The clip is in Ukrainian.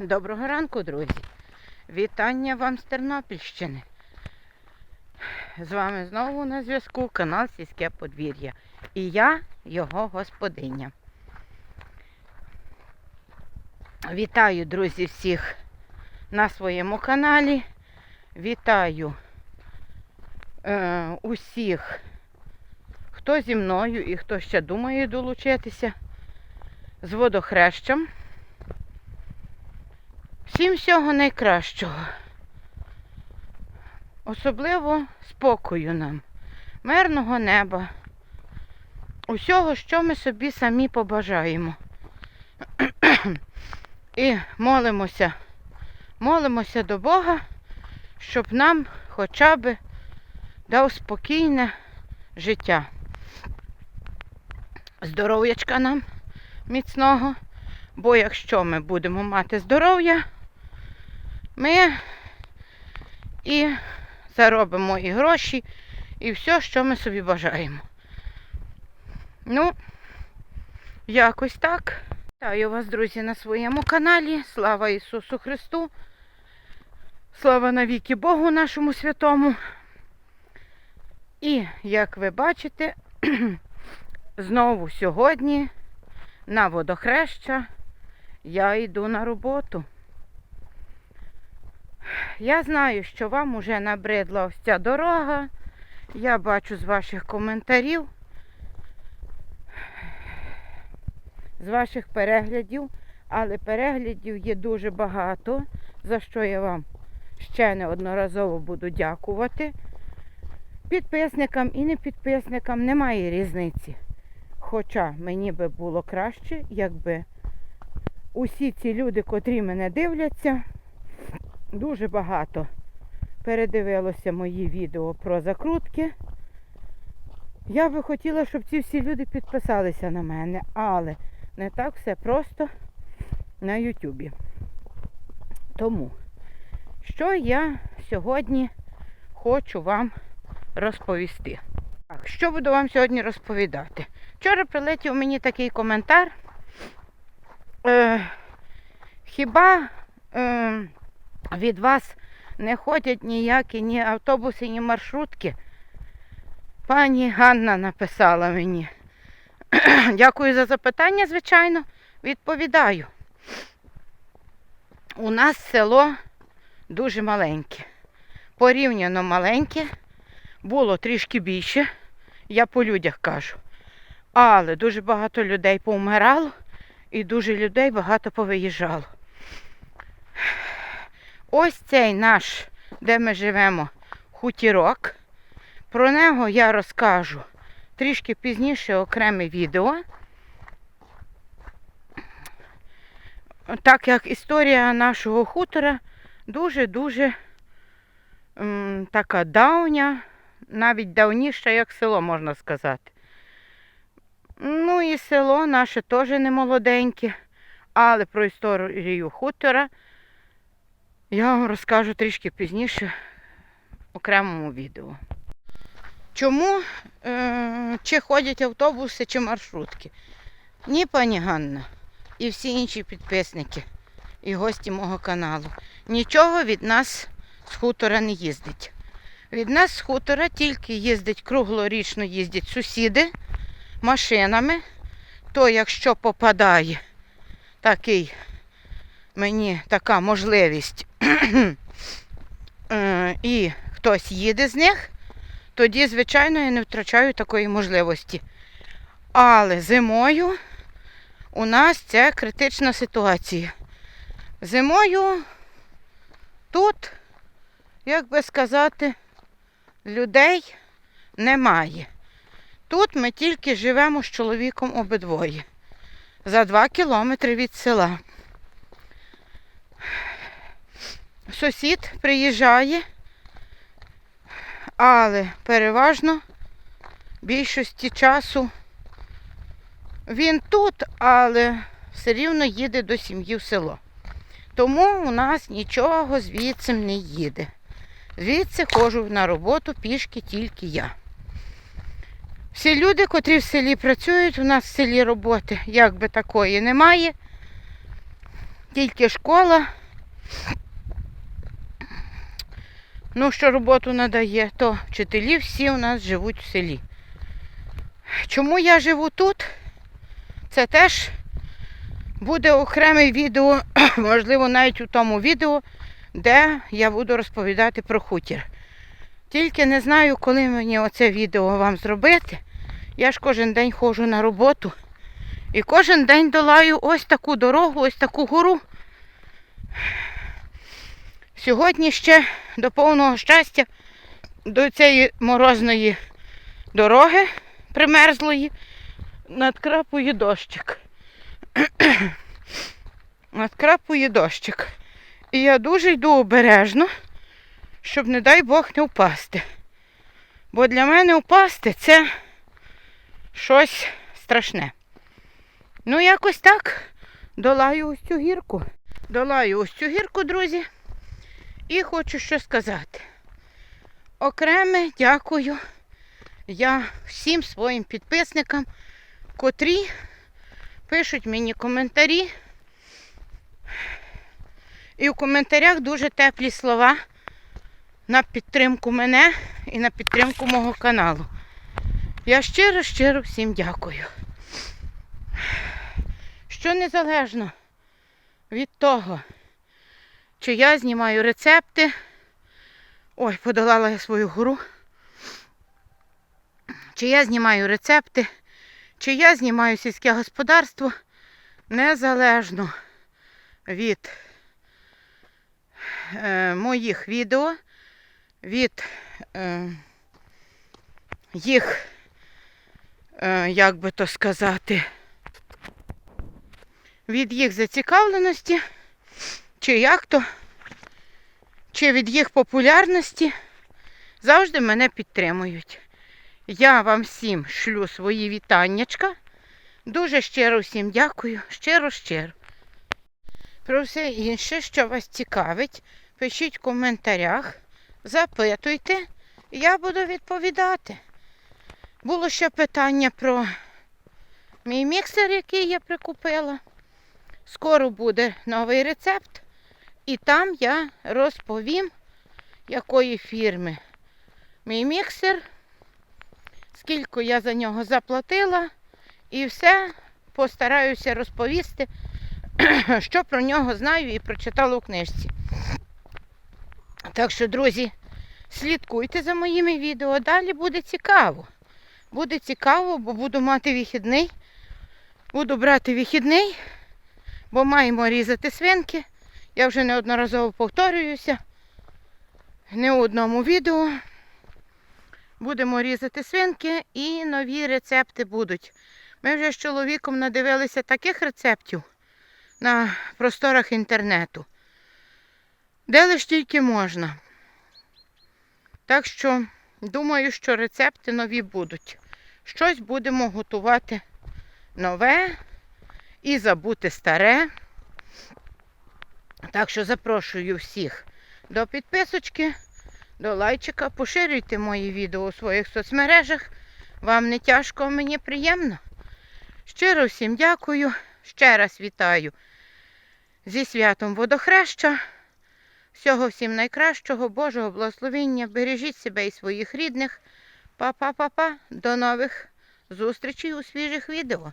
Доброго ранку, друзі. Вітання вам з Тернопільщини. З вами знову на зв'язку канал Сільське подвір'я. І я його господиня. Вітаю, друзі, всіх на своєму каналі. Вітаю е, усіх, хто зі мною і хто ще думає долучитися з водохрещем. Всім всього найкращого. Особливо спокою нам, мирного неба, усього, що ми собі самі побажаємо. І молимося, молимося до Бога, щоб нам хоча б дав спокійне життя. Здоров'ячка нам міцного, бо якщо ми будемо мати здоров'я, ми і заробимо і гроші, і все, що ми собі бажаємо. Ну, якось так. Вітаю вас, друзі, на своєму каналі. Слава Ісусу Христу. Слава навіки Богу нашому святому. І, як ви бачите, знову сьогодні на водохреща я йду на роботу. Я знаю, що вам уже набридла ось ця дорога. Я бачу з ваших коментарів, з ваших переглядів, але переглядів є дуже багато, за що я вам ще неодноразово буду дякувати. Підписникам і не підписникам немає різниці. Хоча мені би було краще, якби усі ці люди, котрі мене дивляться, дуже багато передивилося мої відео про закрутки. Я би хотіла, щоб ці всі люди підписалися на мене, але не так все просто на Ютубі. Тому, що я сьогодні хочу вам розповісти. Так, що буду вам сьогодні розповідати? Вчора прилетів мені такий коментар. Е, хіба е, від вас не ходять ніякі ні автобуси, ні маршрутки? Пані Ганна написала мені. Дякую за запитання, звичайно. Відповідаю. У нас село дуже маленьке. Порівняно маленьке. Було трішки більше, я по людях кажу. Але дуже багато людей повмирало і дуже людей багато повиїжджало. Ось цей наш, де ми живемо, хутірок. Про нього я розкажу трішки пізніше окреме відео. Так як історія нашого хутора дуже-дуже така давня, навіть давніша, як село, можна сказати. Ну і село наше теж не молоденьке, але про історію хутора я вам розкажу трішки пізніше в окремому відео. Чому е, чи ходять автобуси, чи маршрутки? Ні, пані Ганна і всі інші підписники і гості мого каналу. Нічого від нас з хутора не їздить. Від нас з хутора тільки їздить круглорічно їздять сусіди машинами. То якщо попадає такий мені така можливість і хтось їде з них, тоді, звичайно, я не втрачаю такої можливості. Але зимою у нас це критична ситуація. Зимою тут, як би сказати, людей немає. Тут ми тільки живемо з чоловіком обидвоє. За два кілометри від села. Сусід приїжджає, але переважно більшості часу він тут, але все рівно їде до сім'ї в село. Тому у нас нічого звідси не їде. Звідси ходжу на роботу пішки тільки я. Всі люди, котрі в селі працюють, у нас в селі роботи як би такої немає. тільки школа. Ну, що роботу надає, то вчителі всі у нас живуть в селі. Чому я живу тут? Це теж буде окреме відео, можливо, навіть у тому відео, де я буду розповідати про хутір. Тільки не знаю, коли мені оце відео вам зробити. Я ж кожен день ходжу на роботу. І кожен день долаю ось таку дорогу, ось таку гору. Сьогодні ще до повного щастя, до цієї морозної дороги примерзлої, надкрапує дощик. надкрапує дощик. І я дуже йду обережно, щоб, не дай Бог, не впасти. Бо для мене впасти це щось страшне. Ну, якось так долаю ось цю гірку. Долаю ось цю гірку, друзі. І хочу що сказати. Окреме дякую я всім своїм підписникам, котрі пишуть мені коментарі. І в коментарях дуже теплі слова на підтримку мене і на підтримку мого каналу. Я щиро-щиро всім дякую. Що незалежно від того, чи я знімаю рецепти. Ой, подолала я свою гору. Чи я знімаю рецепти, чи я знімаю сільське господарство, незалежно від е, моїх відео, від е, їх, е, як би то сказати, від їх зацікавленості, чи як то, чи від їх популярності, завжди мене підтримують. Я вам всім шлю свої вітаннячка. Дуже щиро всім дякую, щиро-щиро. Про все інше, що вас цікавить, пишіть в коментарях, запитуйте, я буду відповідати. Було ще питання про мій міксер, який я прикупила. Скоро буде новий рецепт, і там я розповім, якої фірми мій міксер скільки я за нього заплатила, і все постараюся розповісти, що про нього знаю і прочитала у книжці. Так що, друзі, слідкуйте за моїми відео, далі буде цікаво. Буде цікаво, бо буду мати вихідний. Буду брати вихідний, бо маємо різати свинки. Я вже неодноразово повторююся. Не у одному відео. Будемо різати свинки і нові рецепти будуть. Ми вже з чоловіком надивилися таких рецептів на просторах інтернету, де лиш тільки можна. Так що, думаю, що рецепти нові будуть. Щось будемо готувати нове і забути старе. Так що запрошую всіх до підписочки до лайчика, поширюйте мої відео у своїх соцмережах. Вам не тяжко, мені приємно. Щиро всім дякую, ще раз вітаю зі святом водохреща. Всього всім найкращого, Божого благословення. Бережіть себе і своїх рідних. Па-па-па-па. До нових зустрічей у свіжих відео.